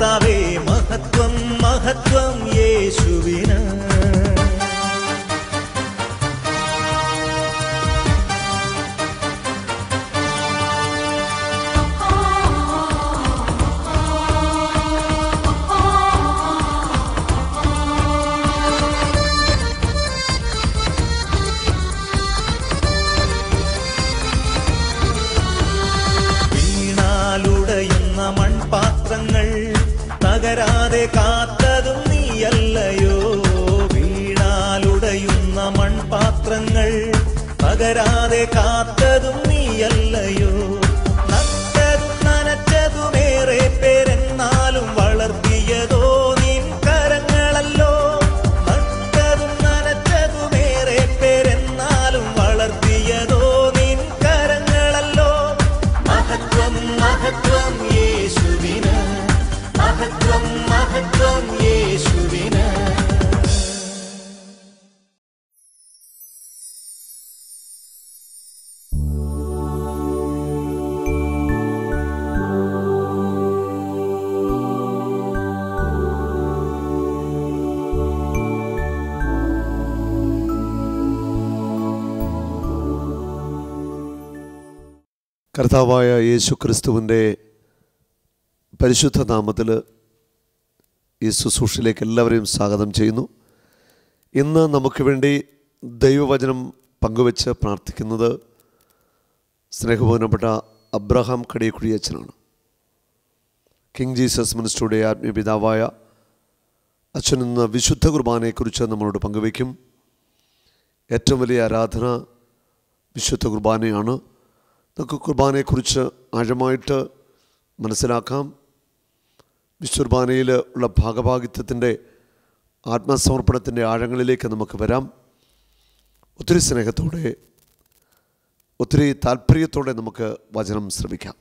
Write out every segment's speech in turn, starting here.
കർത്താവേ മഹത്വം മഹത്വം കാത്തതും നീയല്ലയോ? വീണാലുടയുന്ന മൺപാത്രങ്ങൾ പകരാതെ കാത്തതും നീയല്ലയോ? കർത്താവായ യേശു ക്രിസ്തുവിന്റെ പരിശുദ്ധ നാമത്തിൽ ഈ ശുശ്രൂഷയിലേക്ക് എല്ലാവരെയും സ്വാഗതം ചെയ്യുന്നു. ഇന്ന് നമുക്ക് വേണ്ടി ദൈവവചനം പങ്കുവെച്ച് പ്രാർത്ഥിക്കുന്നത് സ്നേഹബോധനപ്പെട്ട അബ്രഹാം കടിയക്കുഴി അച്ഛനാണ് കിങ് ജീസസ് മിനിസ്റ്ററുടെ ആത്മീയ പിതാവായ അച്ഛൻ ഇന്ന് വിശുദ്ധ കുർബാനയെക്കുറിച്ച് നമ്മളോട് പങ്കുവയ്ക്കും. ഏറ്റവും വലിയ ആരാധന വിശുദ്ധ കുർബാനയാണ്. നമുക്ക് കുർബാനയെക്കുറിച്ച് ആഴമായിട്ട് മനസ്സിലാക്കാം. വിശ്വർബാനയിൽ ഉള്ള ഭാഗഭാഗിത്വത്തിന്റെ ആത്മസമർപ്പണത്തിന്റെ ആഴങ്ങളിലേക്ക് നമുക്ക് വരാം. ഒത്തിരി സ്നേഹത്തോടെ ഒത്തിരി താല്പര്യത്തോടെ നമുക്ക് വചനം ശ്രമിക്കാം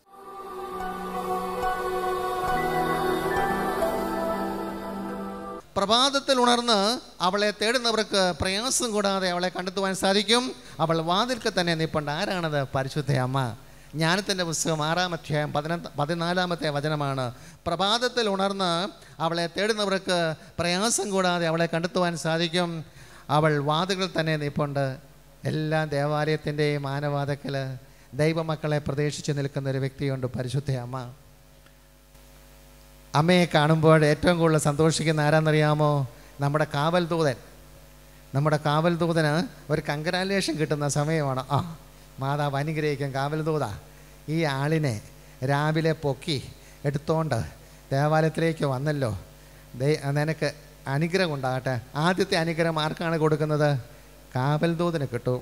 പ്രഭാതത്തിൽ ഉണർന്ന് അവളെ തേടുന്നവർക്ക് പ്രയാസം കൂടാതെ അവളെ കണ്ടെത്തുവാൻ സാധിക്കും. അവൾ വാതിൽക്ക് തന്നെ നിൽപ്പുണ്ട്. ആരാണത്? പരിശുദ്ധ അമ്മ. ജ്ഞാനത്തിന്റെ പുസ്തകം ആറാം അധ്യായം പതിന പതിനാലാമത്തെ വചനമാണ്. പ്രഭാതത്തിൽ ഉണർന്ന് അവളെ തേടുന്നവർക്ക് പ്രയാസം കൂടാതെ അവളെ കണ്ടെത്തുവാൻ സാധിക്കും. അവൾ വാതുകൾ തന്നെ നിൽപ്പുണ്ട്. എല്ലാ ദേവാലയത്തിന്റെയും ആനവാദക്കൽ ദൈവമക്കളെ പ്രതീക്ഷിച്ച് നിൽക്കുന്ന ഒരു വ്യക്തിയുണ്ട് പരിശുദ്ധ അമ്മ. അമ്മയെ കാണുമ്പോൾ ഏറ്റവും കൂടുതൽ സന്തോഷിക്കുന്ന ആരാന്നറിയാമോ? നമ്മുടെ കാവൽ ദൂതൻ. നമ്മുടെ കാവൽ ദൂതന് ഒരു കങ്കരാലേഷൻ കിട്ടുന്ന സമയമാണ്. ആ മാതാവ് അനുഗ്രഹിക്കും കാവൽ ദൂത. ഈ ആളിനെ രാവിലെ പൊക്കി എടുത്തോണ്ട് ദേവാലയത്തിലേക്ക് വന്നല്ലോ. നിനക്ക് അനുഗ്രഹം ഉണ്ടാകട്ടെ. ആദ്യത്തെ അനുഗ്രഹം ആർക്കാണ് കൊടുക്കുന്നത്? കാവൽ ദൂതന് കിട്ടും.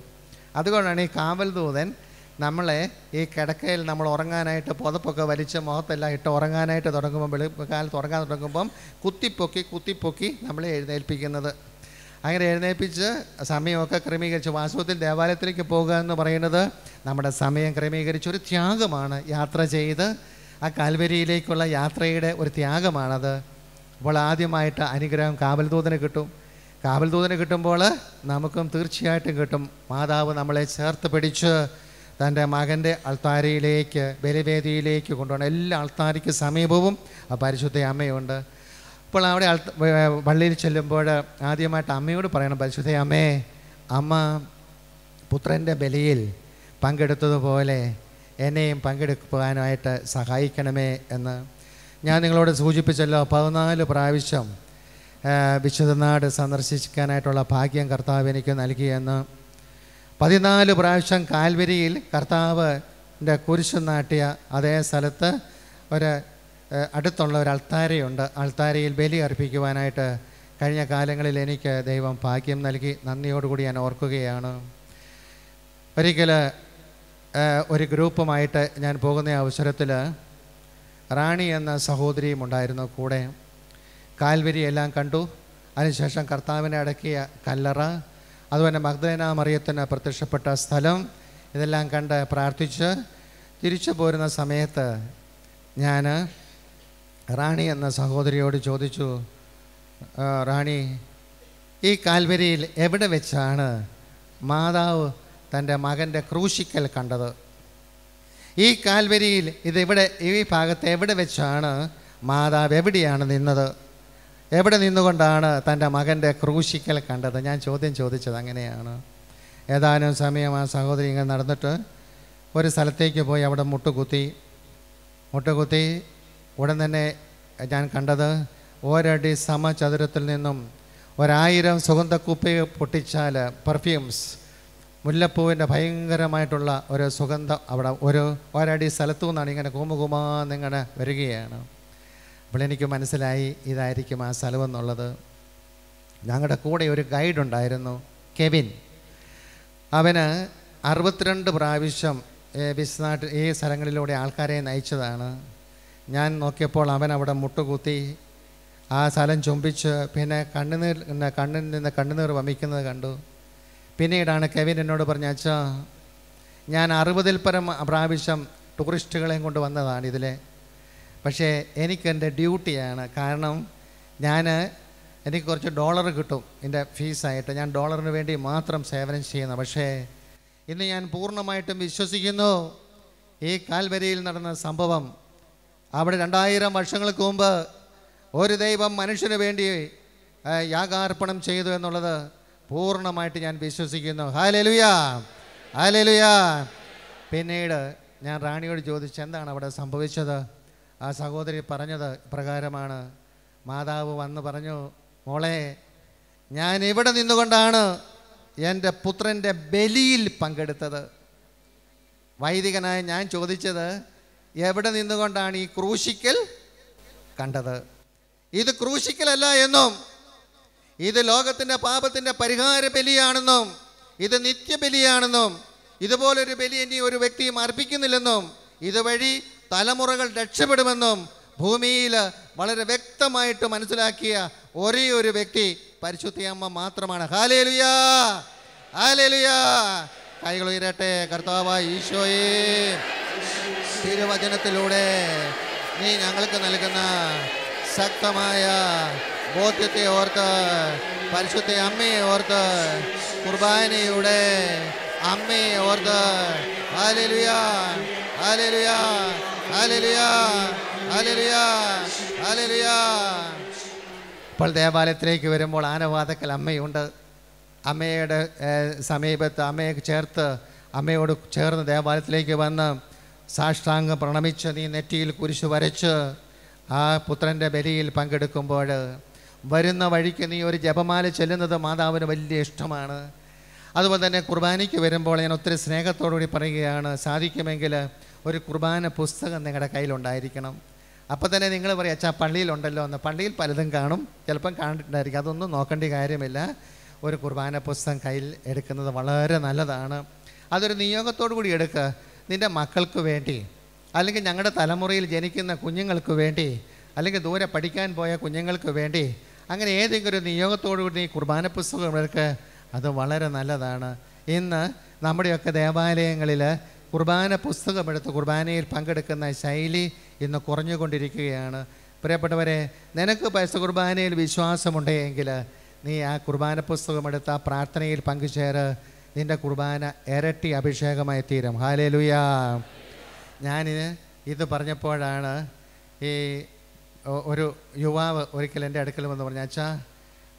അതുകൊണ്ടാണ് ഈ കാവൽ ദൂതൻ നമ്മളെ ഈ കിടക്കയിൽ നമ്മൾ ഉറങ്ങാനായിട്ട് പുതപ്പൊക്കെ വലിച്ച് മുഖത്തെല്ലാം ഇട്ട് ഉറങ്ങാനായിട്ട് തുടങ്ങുമ്പോൾ വെളുപ്പക്കാലത്ത് ഉറങ്ങാൻ തുടങ്ങുമ്പം കുത്തിപ്പൊക്കി കുത്തിപ്പൊക്കി നമ്മളെ എഴുന്നേൽപ്പിക്കുന്നത്. അങ്ങനെ എഴുന്നേൽപ്പിച്ച് സമയമൊക്കെ ക്രമീകരിച്ച് വാസ്തവത്തിൽ ദേവാലയത്തിലേക്ക് പോകുക എന്ന് പറയുന്നത് നമ്മുടെ സമയം ക്രമീകരിച്ച് ഒരു ത്യാഗമാണ് യാത്ര ചെയ്ത് ആ കാൽവരിയിലേക്കുള്ള യാത്രയുടെ ഒരു ത്യാഗമാണത്. അപ്പോൾ ആദ്യമായിട്ട് അനുഗ്രഹം കാവൽദൂതന് കിട്ടും. കാവൽദൂതന് കിട്ടുമ്പോൾ നമുക്കും തീർച്ചയായിട്ടും കിട്ടും. മാതാവ് നമ്മളെ ചേർത്ത് പിടിച്ച് തന്റെ മകന്റെ അൾത്താരയിലേക്ക് ബലിവേദിയിലേക്ക് കൊണ്ടുപോകണം. എല്ലാ അൾത്താരയ്ക്ക് സമീപവും ആ പരിശുദ്ധ അമ്മയുണ്ട്. അപ്പോൾ അവിടെ പള്ളിയിൽ ചെല്ലുമ്പോൾ ആദ്യമായിട്ട് അമ്മയോട് പറയണം പരിശുദ്ധ അമ്മേ അമ്മ പുത്രന്റെ ബലിയിൽ പങ്കെടുത്തതുപോലെ എന്നെയും പങ്കെടുക്കുവാനായിട്ട് സഹായിക്കണമേ എന്ന് ഞാൻ നിങ്ങളോട് സൂചിപ്പിച്ചല്ലോ. പതിനാല് പ്രാവശ്യം വിശുദ്ധനാട് സന്ദർശിക്കാനായിട്ടുള്ള ഭാഗ്യം കർത്താവ് എനിക്ക് നൽകിയെന്ന് പതിനാല് പ്രാവശ്യം കാൽവരിയിൽ കർത്താവിന്റെ കുരിശ് നാട്ടിയ അതേ സ്ഥലത്ത് ഒരു അടുത്തുള്ള ഒരു അൾത്താരയുണ്ട്. അൾത്താരയിൽ ബലി അർപ്പിക്കുവാനായിട്ട് കഴിഞ്ഞ കാലങ്ങളിൽ എനിക്ക് ദൈവം ഭാഗ്യം നൽകി. നന്ദിയോടുകൂടി ഞാൻ ഓർക്കുകയാണ്. ഒരിക്കൽ ഒരു ഗ്രൂപ്പുമായിട്ട് ഞാൻ പോകുന്ന അവസരത്തിൽ റാണി എന്ന സഹോദരിയും ഉണ്ടായിരുന്നു കൂടെ. കാൽവരി എല്ലാം കണ്ടു. അതിനുശേഷം കർത്താവിനെ അടക്കിയ കല്ലറ അതുപോലെ മഗ്ദലേന മറിയത്തിന് പ്രത്യക്ഷപ്പെട്ട സ്ഥലം ഇതെല്ലാം കണ്ട് പ്രാർത്ഥിച്ച് തിരിച്ചു പോരുന്ന സമയത്ത് ഞാൻ റാണി എന്ന സഹോദരിയോട് ചോദിച്ചു റാണി ഈ കാൽവരിയിൽ എവിടെ വെച്ചാണ് മാതാവ് തന്റെ മകന്റെ ക്രൂശിക്കൽ കണ്ടത്? ഈ കാൽവരിയിൽ ഇതെവിടെ ഈ ഭാഗത്ത് എവിടെ വെച്ചാണ് മാതാവ് എവിടെയാണ് നിന്നത്? എവിടെ നിന്നുകൊണ്ടാണ് തന്റെ മകന്റെ ക്രൂശിക്കൽ കണ്ടത്? ഞാൻ ചോദ്യം ചോദിച്ചത് അങ്ങനെയാണ്. ഏതാനും സമയം ആ സഹോദരി ഇങ്ങനെ നടന്നിട്ട് ഒരു സ്ഥലത്തേക്ക് പോയി അവിടെ മുട്ടുകുത്തി. മുട്ടുകുത്തി ഉടൻ തന്നെ ഞാൻ കണ്ടത് ഒരടി സമചതുരത്തിൽ നിന്നും ഒരായിരം സുഗന്ധക്കുപ്പി പൊട്ടിച്ചാൽ പെർഫ്യൂംസ് മുല്ലപ്പൂവിന്റെ ഭയങ്കരമായിട്ടുള്ള ഒരു സുഗന്ധം അവിടെ ഒരു ഒരടി സ്ഥലത്തു നിന്നാണ് ഇങ്ങനെ കൂമുകുമാന്നിങ്ങനെ വരികയാണ്. അപ്പോൾ എനിക്ക് മനസ്സിലായി ഇതായിരിക്കും ആ സ്ഥലമെന്നുള്ളത് ഞങ്ങളുടെ കൂടെ ഒരു ഗൈഡ് ഉണ്ടായിരുന്നു കെവിൻ. അവന് അറുപത്തിരണ്ട് പ്രാവശ്യം ബിസ്നാട്ട് ഈ സ്ഥലങ്ങളിലൂടെ ആൾക്കാരെ നയിച്ചതാണ്. ഞാൻ നോക്കിയപ്പോൾ അവൻ അവിടെ മുട്ടുകുത്തി ആ സ്ഥലം ചുംബിച്ച് പിന്നെ കണ്ണുനീർ കണ്ണിൽ നിന്ന് കണ്ണുനീർ വമിക്കുന്നത് കണ്ടു. പിന്നീടാണ് കെവിൻ എന്നോട് പറഞ്ഞ അച്ഛാ ഞാൻ അറുപതിൽ പരം പ്രാവശ്യം ടൂറിസ്റ്റുകളെയും കൊണ്ട് വന്നതാണ് ഇതിലെ. പക്ഷേ എനിക്കെന്റെ ഡ്യൂട്ടിയാണ്. കാരണം ഞാൻ എനിക്ക് കുറച്ച് ഡോളർ കിട്ടും എന്റെ ഫീസായിട്ട്. ഞാൻ ഡോളറിന് വേണ്ടി മാത്രം സേവനം ചെയ്യുന്നു. പക്ഷേ ഇന്ന് ഞാൻ പൂർണമായിട്ടും വിശ്വസിക്കുന്നു. ഈ കാൽവരിയിൽ നടന്ന സംഭവം അവിടെ രണ്ടായിരം വർഷങ്ങൾക്ക് മുമ്പ് ഒരു ദൈവം മനുഷ്യന് വേണ്ടി യാഗാർപ്പണം ചെയ്തു എന്നുള്ളത് പൂർണമായിട്ട് ഞാൻ വിശ്വസിക്കുന്നു. ഹാലലുയാ ഹാലലുയാ പിന്നീട് ഞാൻ റാണിയോട് ചോദിച്ചു എന്താണ് അവിടെ സംഭവിച്ചത്? ആ സഹോദരി പറഞ്ഞത് പ്രകാരമാണ്. മാതാവ് വന്ന് പറഞ്ഞു മോളെ ഞാൻ ഇവിടെ നിന്നുകൊണ്ടാണ് എന്റെ പുത്രന്റെ ബലിയിൽ പങ്കെടുത്തത്. വൈദികനായ ഞാൻ ചോദിച്ചത് എവിടെ നിന്നുകൊണ്ടാണ് ഈ ക്രൂശിക്കൽ കണ്ടത്? ഇത് ക്രൂശിക്കലല്ല എന്നും ഇത് ലോകത്തിന്റെ പാപത്തിന്റെ പരിഹാര ബലിയാണെന്നും ഇത് നിത്യബലിയാണെന്നും ഇതുപോലൊരു ബലി ഇനി ഒരു വ്യക്തിയും അർപ്പിക്കുന്നില്ലെന്നും ഇതുവഴി തലമുറകൾ രക്ഷപ്പെടുമെന്നും ഭൂമിയിൽ വളരെ വ്യക്തമായിട്ട് മനസ്സിലാക്കിയ ഒരേ ഒരു വ്യക്തി പരിശുദ്ധിയമ്മ മാത്രമാണ്. ഹാലേലുയാ ഹാലേലുയാ കൈകൾ ഉയരട്ടെ കർത്താവായ ഈശോയേ. തിരുവചനത്തിലൂടെ നീ ഞങ്ങൾക്ക് നൽകുന്ന ശക്തമായ ബോധ്യത്തെ ഓർത്ത് പരിശുദ്ധ അമ്മയെ ഓർത്ത് കുർബാനയുടെ അമ്മയെ ഓർത്ത് ഹാലലുയാ ഹാലലുയാ ഇപ്പോൾ ദേവാലയത്തിലേക്ക് വരുമ്പോൾ ആനവാതക്കൽ അമ്മയുണ്ട്. അമ്മയുടെ സമീപത്ത് അമ്മയെ ചേർത്ത് അമ്മയോട് ചേർന്ന് ദേവാലയത്തിലേക്ക് വന്ന് സാഷ്ടാംഗം പ്രണമിച്ച് നീ നെറ്റിയിൽ കുരിശ് വരച്ച് ആ പുത്രന്റെ ബലിയിൽ പങ്കെടുക്കുമ്പോൾ വരുന്ന വഴിക്ക് നീ ഒരു ജപമാല ചെല്ലുന്നത് മാതാവിന് വലിയ ഇഷ്ടമാണ്. അതുപോലെ തന്നെ കുർബാനയ്ക്ക് വരുമ്പോൾ ഞാൻ ഒത്തിരി സ്നേഹത്തോടുകൂടി പറയുകയാണ് സാധിക്കുമെങ്കിൽ ഒരു കുർബാന പുസ്തകം നിങ്ങളുടെ കയ്യിലുണ്ടായിരിക്കണം. അപ്പോൾ തന്നെ നിങ്ങൾ പറയും അച്ഛാ പള്ളിയിലുണ്ടല്ലോ എന്ന്. പള്ളിയിൽ പലതും കാണും. ചിലപ്പം കണ്ടിട്ടുണ്ടായിരിക്കും. അതൊന്നും നോക്കേണ്ട കാര്യമില്ല. ഒരു കുർബാന പുസ്തകം കയ്യിൽ എടുക്കുന്നത് വളരെ നല്ലതാണ്. അതൊരു നിയോഗത്തോടു കൂടി എടുക്കുക നിന്റെ മക്കൾക്ക് വേണ്ടി അല്ലെങ്കിൽ ഞങ്ങളുടെ തലമുറയിൽ ജനിക്കുന്ന കുഞ്ഞുങ്ങൾക്ക് വേണ്ടി അല്ലെങ്കിൽ ദൂരെ പഠിക്കാൻ പോയ കുഞ്ഞുങ്ങൾക്ക് വേണ്ടി അങ്ങനെ ഏതെങ്കിലും ഒരു നിയോഗത്തോടു കൂടി ഈ കുർബാന പുസ്തകം എടുക്കുക അത് വളരെ നല്ലതാണ്. ഇന്ന് നമ്മുടെയൊക്കെ ദേവാലയങ്ങളിൽ കുർബാന പുസ്തകമെടുത്ത് കുർബാനയിൽ പങ്കെടുക്കുന്ന ശൈലി ഇന്ന് കുറഞ്ഞുകൊണ്ടിരിക്കുകയാണ്. പ്രിയപ്പെട്ടവരെ നിനക്ക് പൈസ കുർബാനയിൽ വിശ്വാസമുണ്ടെങ്കിൽ നീ ആ കുർബാന പുസ്തകമെടുത്ത് ആ പ്രാർത്ഥനയിൽ പങ്കുചേര്. നിന്റെ കുർബാന ഇരട്ടി അഭിഷേകമായി തീരും. ഹാലേ ലുയാ ഞാനിത് ഇത് പറഞ്ഞപ്പോഴാണ് ഈ ഒരു യുവാവ് ഒരിക്കൽ എന്റെ അടുക്കൽ വന്ന് പറഞ്ഞു അച്ഛാ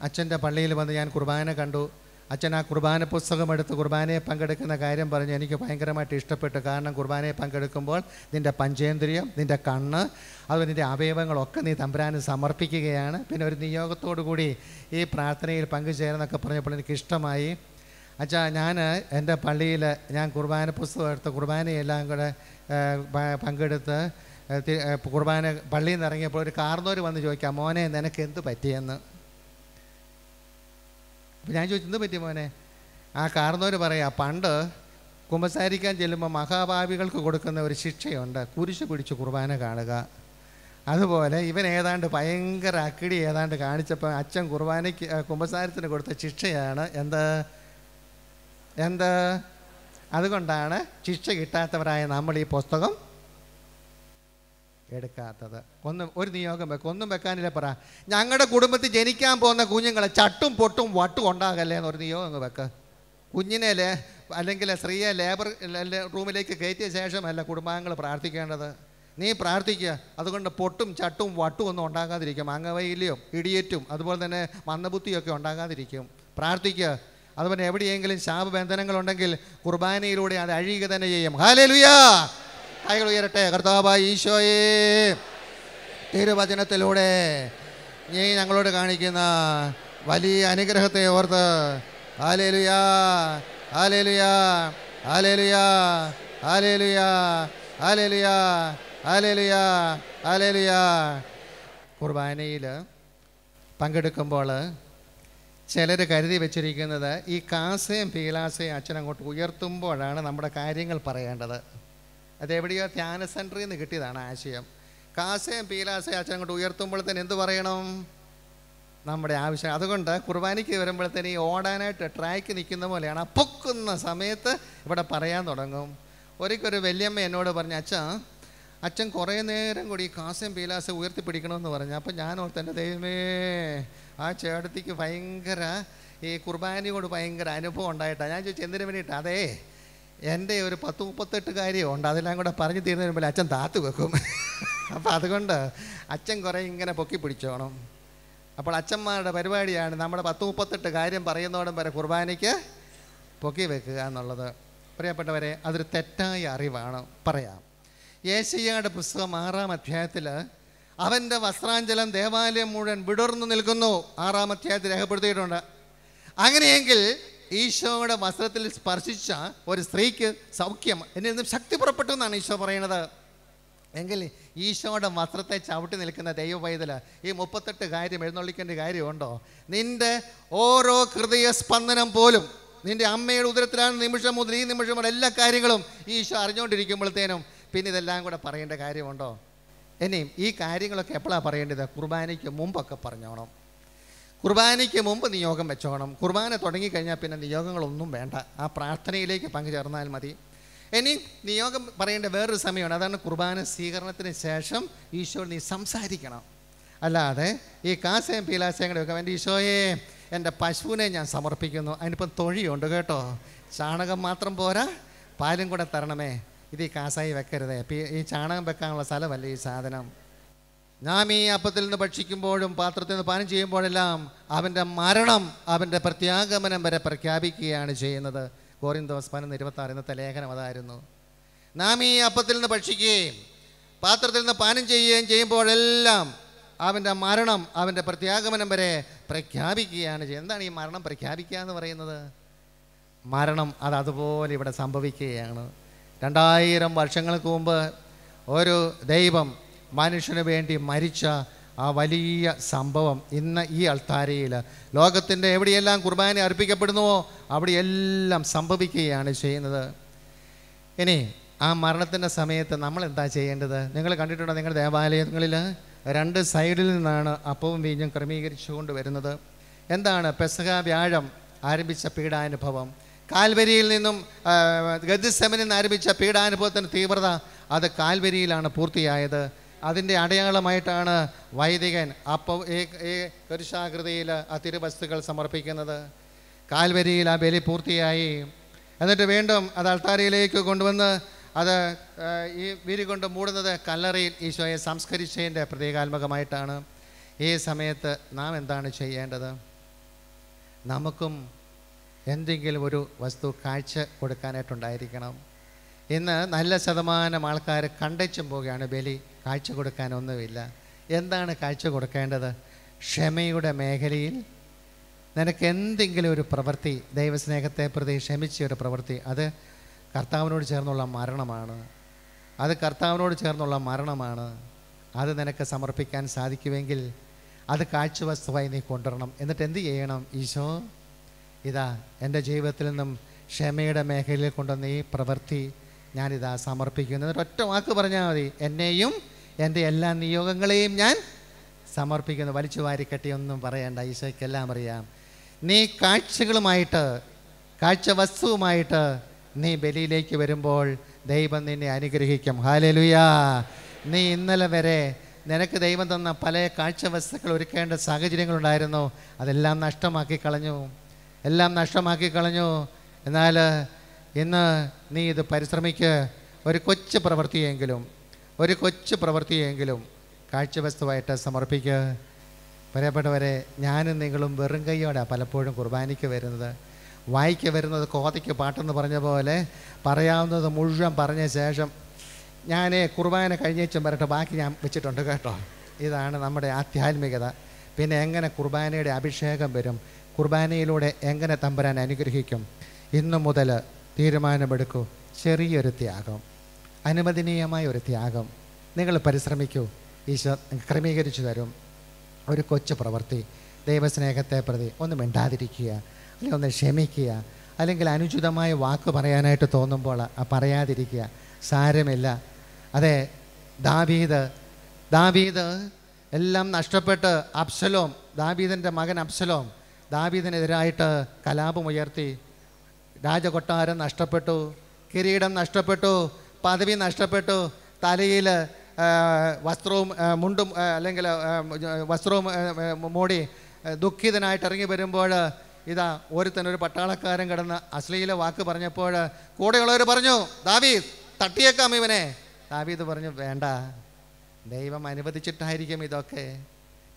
അച്ഛന്റെ പള്ളിയിൽ വന്ന് ഞാൻ കുർബാന കണ്ടു. അച്ഛൻ ആ കുർബാന പുസ്തകം എടുത്ത് കുർബാനയെ പങ്കെടുക്കുന്ന കാര്യം പറഞ്ഞു. എനിക്ക് ഭയങ്കരമായിട്ട് ഇഷ്ടപ്പെട്ടു. കാരണം കുർബാനയെ പങ്കെടുക്കുമ്പോൾ നിന്റെ പഞ്ചേന്ദ്രിയം നിന്റെ കണ്ണ് അതുപോലെ നിന്റെ അവയവങ്ങളൊക്കെ നീ തമ്പുരാന് സമർപ്പിക്കുകയാണ്. പിന്നെ ഒരു നിയോഗത്തോടു കൂടി ഈ പ്രാർത്ഥനയിൽ പങ്കുചേരുന്നൊക്കെ പറഞ്ഞപ്പോൾ എനിക്ക് ഇഷ്ടമായി അച്ഛാ ഞാൻ എന്റെ പള്ളിയിൽ ഞാൻ കുർബാന പുസ്തകം എടുത്ത് കുർബാനയെല്ലാം കൂടെ പങ്കെടുത്ത് കുർബാന പള്ളിയിൽ നിന്ന് ഇറങ്ങിയപ്പോൾ ഒരു കാർന്നോര് വന്ന് ചോദിക്കാം മോനെ നിനക്ക് എന്ത് പറ്റിയെന്ന്? അപ്പം ഞാൻ ചോദിച്ചു എന്ത് പറ്റി മോനെ? ആ കാർന്നവർ പറയാ പണ്ട് കുമ്പസാരിക്കാൻ ചെല്ലുമ്പോൾ മഹാഭാവികൾക്ക് കൊടുക്കുന്ന ഒരു ശിക്ഷയുണ്ട്. കുരിശ് പിടിച്ച് കുർബാന കാണുക. അതുപോലെ ഇവൻ ഏതാണ്ട് ഭയങ്കര അക്കിടി ഏതാണ്ട് കാണിച്ചപ്പോൾ അച്ഛൻ കുർബാനയ്ക്ക് കുമ്പസാരത്തിന് കൊടുത്ത ശിക്ഷയാണ് എന്ത്? എന്ത്? അതുകൊണ്ടാണ് ശിക്ഷ കിട്ടാത്തവരായ നമ്മൾ ഈ പുസ്തകം എടുക്കാത്തത്. ഒന്നും ഒരു നിയോഗം വെക്കും ഒന്നും വെക്കാനില്ല പറ. ഞങ്ങളുടെ കുടുംബത്തിൽ ജനിക്കാൻ പോകുന്ന കുഞ്ഞുങ്ങളെ ചട്ടും പൊട്ടും വട്ടും ഉണ്ടാകല്ലേ എന്നൊരു നിയോഗം അങ്ങ് വെക്ക്. കുഞ്ഞിനെ ലേ അല്ലെങ്കിൽ സ്ത്രീയെ ലേബർ റൂമിലേക്ക് കയറ്റിയ ശേഷമല്ല കുടുംബാംഗങ്ങൾ പ്രാർത്ഥിക്കേണ്ടത്. നീ പ്രാർത്ഥിക്കുക അതുകൊണ്ട് പൊട്ടും ചട്ടും വട്ടും ഒന്നും ഉണ്ടാകാതിരിക്കും. അംഗവൈകല്യവും ഇടിയറ്റും അതുപോലെ തന്നെ മന്ദബുദ്ധിയൊക്കെ ഉണ്ടാകാതിരിക്കും. പ്രാർത്ഥിക്കുക അതുപോലെ എവിടെയെങ്കിലും ശാപബന്ധനങ്ങളുണ്ടെങ്കിൽ കുർബാനയിലൂടെ അത് അഴിയുക തന്നെ ചെയ്യും. ഹാലേലുയാ കൈകൾ ഉയരട്ടെ കർത്താവായ ഈശോയെ. തിരുവചനത്തിലൂടെ നീ ഞങ്ങളോട് കാണിക്കുന്ന വലിയ അനുഗ്രഹത്തെ ഓർത്ത് ആലേലുയാ ആലേലുയാ ആലേലുയാ ആലേലുയാ ആലേലുയാ ആലേലുയാ ആലേലുയാ കുർബാനയിൽ പങ്കെടുക്കുമ്പോൾ ചിലർ കരുതി വെച്ചിരിക്കുന്നത് ഈ കാസയും പീലാസയും അച്ഛൻ അങ്ങോട്ട് ഉയർത്തുമ്പോഴാണ് നമ്മുടെ കാര്യങ്ങൾ പറയേണ്ടത്. അതെവിടെയോ ധ്യാന സെന്ററിൽ നിന്ന് കിട്ടിയതാണ് ആശയം. കാശയും പീലാശയും അച്ഛൻ അങ്ങോട്ട് ഉയർത്തുമ്പോഴത്തേന് എന്ത് പറയണം? നമ്മുടെ ആവശ്യം. അതുകൊണ്ട് കുർബാനയ്ക്ക് വരുമ്പോഴത്തേന് ഈ ഓടാനായിട്ട് ട്രാക്ക് നിൽക്കുന്ന പോലെയാണ്. പൊക്കുന്ന സമയത്ത് ഇവിടെ പറയാൻ തുടങ്ങും. ഒരിക്കലൊരു വല്യമ്മ എന്നോട് പറഞ്ഞു അച്ഛാ അച്ഛൻ കുറേ നേരം കൂടി ഈ കാസയും പീലാസയും ഉയർത്തിപ്പിടിക്കണമെന്ന് പറഞ്ഞു. അപ്പം ഞാൻ ഓർത്തെന്റെ ദൈവമേ ആ ചേട്ടത്തിക്ക് ഭയങ്കര ഈ കുർബാനയോട് ഭയങ്കര അനുഭവം ഉണ്ടായിട്ടാണ് ഞാൻ ചോദിച്ചു എന്തിനു വേണ്ടിയിട്ടാണ് അതേ എന്റെ ഒരു പത്ത് മുപ്പത്തെട്ട് കാര്യമുണ്ട്. അതെല്ലാം കൂടെ പറഞ്ഞു തീർന്നു മുമ്പിൽ അച്ഛൻ താത്തു വെക്കും. അപ്പോൾ അതുകൊണ്ട് അച്ഛൻ കുറേ ഇങ്ങനെ പൊക്കി പിടിച്ചോണം. അപ്പോൾ അച്ഛന്മാരുടെ പരിപാടിയാണ് നമ്മുടെ പത്ത് മുപ്പത്തെട്ട് കാര്യം പറയുന്നോടം വരെ കുർബാനയ്ക്ക് പൊക്കി വെക്കുക എന്നുള്ളത്. പ്രിയപ്പെട്ടവരെ അതൊരു തെറ്റായ അറിവാണ്. പറയാം. യേശയ്യയുടെ പുസ്തകം ആറാം അധ്യായത്തിൽ അവന്റെ വസ്ത്രാഞ്ചലം ദേവാലയം മുഴുവൻ വിടർന്നു നിൽക്കുന്നു. ആറാം അധ്യായത്തിൽ രേഖപ്പെടുത്തിയിട്ടുണ്ട്. അങ്ങനെയെങ്കിൽ ഈശോയുടെ വസ്ത്രത്തിൽ സ്പർശിച്ച ഒരു സ്ത്രീക്ക് സൗഖ്യം. എന്നിൽ നിന്നും ശക്തി പുറപ്പെട്ടു എന്നാണ് ഈശോ പറയുന്നത്. എങ്കിൽ ഈശോയുടെ വസ്ത്രത്തെ ചവിട്ടി നിൽക്കുന്ന ദൈവവൈതല ഈ മുപ്പത്തെട്ട് കാര്യം എഴുന്നള്ളിക്കേണ്ട കാര്യമുണ്ടോ? നിന്റെ ഓരോ ഹൃദയ സ്പന്ദനം പോലും നിന്റെ അമ്മയുടെ ഉദരത്തിലാണ് നിമിഷം മുതൽ ഈ നിമിഷം മുതൽ എല്ലാ കാര്യങ്ങളും ഈശോ അറിഞ്ഞുകൊണ്ടിരിക്കുമ്പോഴത്തേനും പിന്നെ ഇതെല്ലാം കൂടെ പറയേണ്ട കാര്യമുണ്ടോ? ഇനിയും ഈ കാര്യങ്ങളൊക്കെ എപ്പോഴാണ് പറയേണ്ടത്? കുർബാനയ്ക്ക് മുമ്പൊക്കെ പറഞ്ഞോണം. കുർബാനയ്ക്ക് മുമ്പ് നിയോഗം വെച്ചോണം. കുർബാന തുടങ്ങിക്കഴിഞ്ഞാൽ പിന്നെ നിയോഗങ്ങളൊന്നും വേണ്ട. ആ പ്രാർത്ഥനയിലേക്ക് പങ്കുചേർന്നാൽ മതി. ഇനി നിയോഗം പറയേണ്ട വേറൊരു സമയമാണ്. അതാണ് കുർബാന സ്വീകരണത്തിന് ശേഷം ഈശോ നീ സംസാരിക്കണം. അല്ലാതെ ഈ കാസയും വെക്കാം എന്റെ ഈശോയെ എന്റെ പശുവിനെ ഞാൻ സമർപ്പിക്കുന്നു. അതിനിപ്പം തൊഴിയുണ്ട് കേട്ടോ. ചാണകം മാത്രം പോരാ പാലും കൂടെ തരണമേ. ഇത് ഈ കാസായി വെക്കരുതേ. ഈ ചാണകം വെക്കാനുള്ള സ്ഥലമല്ല ഈ സാധനം? നാം ഈ അപ്പത്തിൽ നിന്ന് ഭക്ഷിക്കുമ്പോഴും പാത്രത്തിൽ നിന്ന് പാനം ചെയ്യുമ്പോഴെല്ലാം അവന്റെ മരണം അവന്റെ പ്രത്യാഗമനം വരെ പ്രഖ്യാപിക്കുകയാണ് ചെയ്യുന്നത്. കോറിന്തോസ് പതിനൊന്ന് ഇരുപത്തി ആറ് ഇന്നത്തെ ലേഖനം അതായിരുന്നു. നാം ഈ അപ്പത്തിൽ നിന്ന് ഭക്ഷിക്കുകയും പാത്രത്തിൽ നിന്ന് പാനം ചെയ്യുകയും ചെയ്യുമ്പോഴെല്ലാം അവന്റെ മരണം അവന്റെ പ്രത്യാഗമനം വരെ പ്രഖ്യാപിക്കുകയാണ് ചെയ്യുന്നത്. എന്താണ് ഈ മരണം പ്രഖ്യാപിക്കുക എന്ന് പറയുന്നത്? മരണം അത് അതുപോലെ ഇവിടെ സംഭവിക്കുകയാണ്. രണ്ടായിരം വർഷങ്ങൾക്ക് മുമ്പ് ഒരു ദൈവം മനുഷ്യന് വേണ്ടി മരിച്ച ആ വലിയ സംഭവം ഇന്ന് ഈ അൾത്താരയിൽ. ലോകത്തിന്റെ എവിടെയെല്ലാം കുർബാന അർപ്പിക്കപ്പെടുന്നുവോ അവിടെയെല്ലാം സംഭവിക്കുകയാണ് ചെയ്യുന്നത്. ഇനി ആ മരണത്തിന്റെ സമയത്ത് നമ്മൾ എന്താ ചെയ്യേണ്ടത്? നിങ്ങൾ കണ്ടിട്ടുണ്ടോ നിങ്ങളുടെ ദേവാലയങ്ങളിൽ രണ്ട് സൈഡിൽ നിന്നാണ് അപ്പവും വീഞ്ഞും ക്രമീകരിച്ചുകൊണ്ട് വരുന്നത്. എന്താണ് പെസക വ്യാഴം ആരംഭിച്ച പീഡാനുഭവം? കാൽവരിയിൽ നിന്നും ആ, നിന്ന് ആരംഭിച്ച പീഡാനുഭവത്തിന്റെ തീവ്രത അത് കാൽവരിയിലാണ് പൂർത്തിയായത്. അതിന്റെ അടയാളമായിട്ടാണ് വൈദികൻ അപ്പ ഈ ഈ കുരിശാകൃതിയിൽ ആ തിരുവസ്തുക്കൾ സമർപ്പിക്കുന്നത്. കാൽവരിയിൽ ആ ബലി പൂർത്തിയായി. എന്നിട്ട് വീണ്ടും അത് അൾത്താരയിലേക്ക് കൊണ്ടുവന്ന് അത് ഈ വിരി കൊണ്ട് മൂടുന്നത് കല്ലറയിൽ ഈശോയെ സംസ്കരിച്ചതിന്റെ പ്രതീകാത്മകമായിട്ടാണ്. ഈ സമയത്ത് നാം എന്താണ് ചെയ്യേണ്ടത്? നമുക്കും എന്തെങ്കിലും ഒരു വസ്തു കാഴ്ച കൊടുക്കാനായിട്ടുണ്ടായിരിക്കണം. ഇന്ന് നല്ല ശതമാനം ആൾക്കാർ കണ്ടച്ചും പോവുകയാണ് ബലി. കാഴ്ച കൊടുക്കാനൊന്നുമില്ല എന്താണ് കാഴ്ച കൊടുക്കേണ്ടത്? ക്ഷമയുടെ മേഖലയിൽ നിനക്ക് എന്തെങ്കിലും ഒരു പ്രവൃത്തി ദൈവസ്നേഹത്തെ പ്രതി ക്ഷമിച്ച ഒരു പ്രവൃത്തി അത് കർത്താവിനോട് ചേർന്നുള്ള മരണമാണ്. അത് കർത്താവിനോട് ചേർന്നുള്ള മരണമാണ്. അത് നിനക്ക് സമർപ്പിക്കാൻ സാധിക്കുമെങ്കിൽ അത് കാഴ്ചവസ്തുവായി നീ കൊണ്ടുവരണം. എന്നിട്ട് എന്ത് ചെയ്യണം? ഈശോ ഇതാ എന്റെ ജീവിതത്തിൽ നിന്നും ക്ഷമയുടെ മേഖലയിൽ കൊണ്ടുവന്ന ഈ പ്രവൃത്തി ഞാനിതാ സമർപ്പിക്കുന്നു. എന്നിട്ട് ഒറ്റ വാക്ക് പറഞ്ഞാൽ മതി. എന്നെയും എന്റെ എല്ലാ നിയോഗങ്ങളെയും ഞാൻ സമർപ്പിക്കുന്നു. വലിച്ചു വാരിക്കട്ടി ഒന്നും പറയണ്ട. ഈശോയ്ക്കെല്ലാം അറിയാം. നീ കാഴ്ചകളുമായിട്ട് കാഴ്ച വസ്തുവുമായിട്ട് നീ ബലിയിലേക്ക് വരുമ്പോൾ ദൈവം നിന്നെ അനുഗ്രഹിക്കും. ഹാലലുയാ നീ ഇന്നലെ വരെ നിനക്ക് ദൈവം തന്ന പല കാഴ്ച വസ്തുക്കൾ ഒരുക്കേണ്ട സാഹചര്യങ്ങളുണ്ടായിരുന്നു. അതെല്ലാം നഷ്ടമാക്കി കളഞ്ഞു. എല്ലാം നഷ്ടമാക്കി കളഞ്ഞു. എന്നാൽ ഇന്ന് നീ ഇത് പരിശ്രമിക്ക്. ഒരു കൊച്ചു പ്രവൃത്തിയെങ്കിലും ഒരു കൊച്ചു പ്രവൃത്തിയെങ്കിലും കാഴ്ചവസ്തുവായിട്ട് സമർപ്പിക്കുക പ്രിയപ്പെട്ടവരെ ഞാനും നിങ്ങളും വെറും കൈയോടെ പലപ്പോഴും കുർബാനയ്ക്ക് വരുന്നത് വായിക്ക് വരുന്നത് കോതയ്ക്ക് പാട്ടെന്ന് പറഞ്ഞ പോലെ പറയാവുന്നത് മുഴുവൻ പറഞ്ഞ ശേഷം ഞാൻ കുർബാന കഴിഞ്ഞേച്ചും വരട്ടെ ബാക്കി ഞാൻ വെച്ചിട്ടുണ്ട് കേട്ടോ. ഇതാണ് നമ്മുടെ ആധ്യാത്മികത. പിന്നെ എങ്ങനെ കുർബാനയുടെ അഭിഷേകം വരും കുർബാനയിലൂടെ എങ്ങനെ തമ്പരാൻ അനുഗ്രഹിക്കും? ഇന്നു മുതൽ തീരുമാനമെടുക്കൂ. ചെറിയൊരു ത്യാഗം. അനുവദനീയമായ ഒരു ത്യാഗം. നിങ്ങൾ പരിശ്രമിക്കൂ. ഈശോ ക്രമീകരിച്ചു തരും. ഒരു കൊച്ചു പ്രവൃത്തി. ദൈവസ്നേഹത്തെ പ്രതി ഒന്ന് മിണ്ടാതിരിക്കുക. അല്ലെങ്കിൽ ഒന്ന് ക്ഷമിക്കുക. അല്ലെങ്കിൽ അനുചിതമായ വാക്ക് പറയാനായിട്ട് തോന്നുമ്പോൾ പറയാതിരിക്കുക. സാരമില്ല. അതെ ദാവീദ് ദാവീദ് എല്ലാം നഷ്ടപ്പെട്ട് അപ്സലോം ദാവീദിന്റെ മകൻ അബ്സലോം കലാപം കലാപമുയർത്തി. രാജകൊട്ടാരം നഷ്ടപ്പെട്ടു കിരീടം നഷ്ടപ്പെട്ടു പദവി നഷ്ടപ്പെട്ടു. തലയിൽ വസ്ത്രവും മുണ്ടും അല്ലെങ്കിൽ വസ്ത്രവും മൂടി ദുഃഖിതനായിട്ട് ഇറങ്ങി വരുമ്പോൾ ഇതാ ഒരുത്തനൊരു പട്ടാളക്കാരൻ കിടന്ന് അശ്ലീല വാക്ക് പറഞ്ഞപ്പോൾ കൂടെയുള്ളവർ പറഞ്ഞു ദാവീദ് തട്ടിയേക്കാം ഇവനെ. ദാവീദ് പറഞ്ഞു വേണ്ട. ദൈവം അനുവദിച്ചിട്ടായിരിക്കും ഇതൊക്കെ.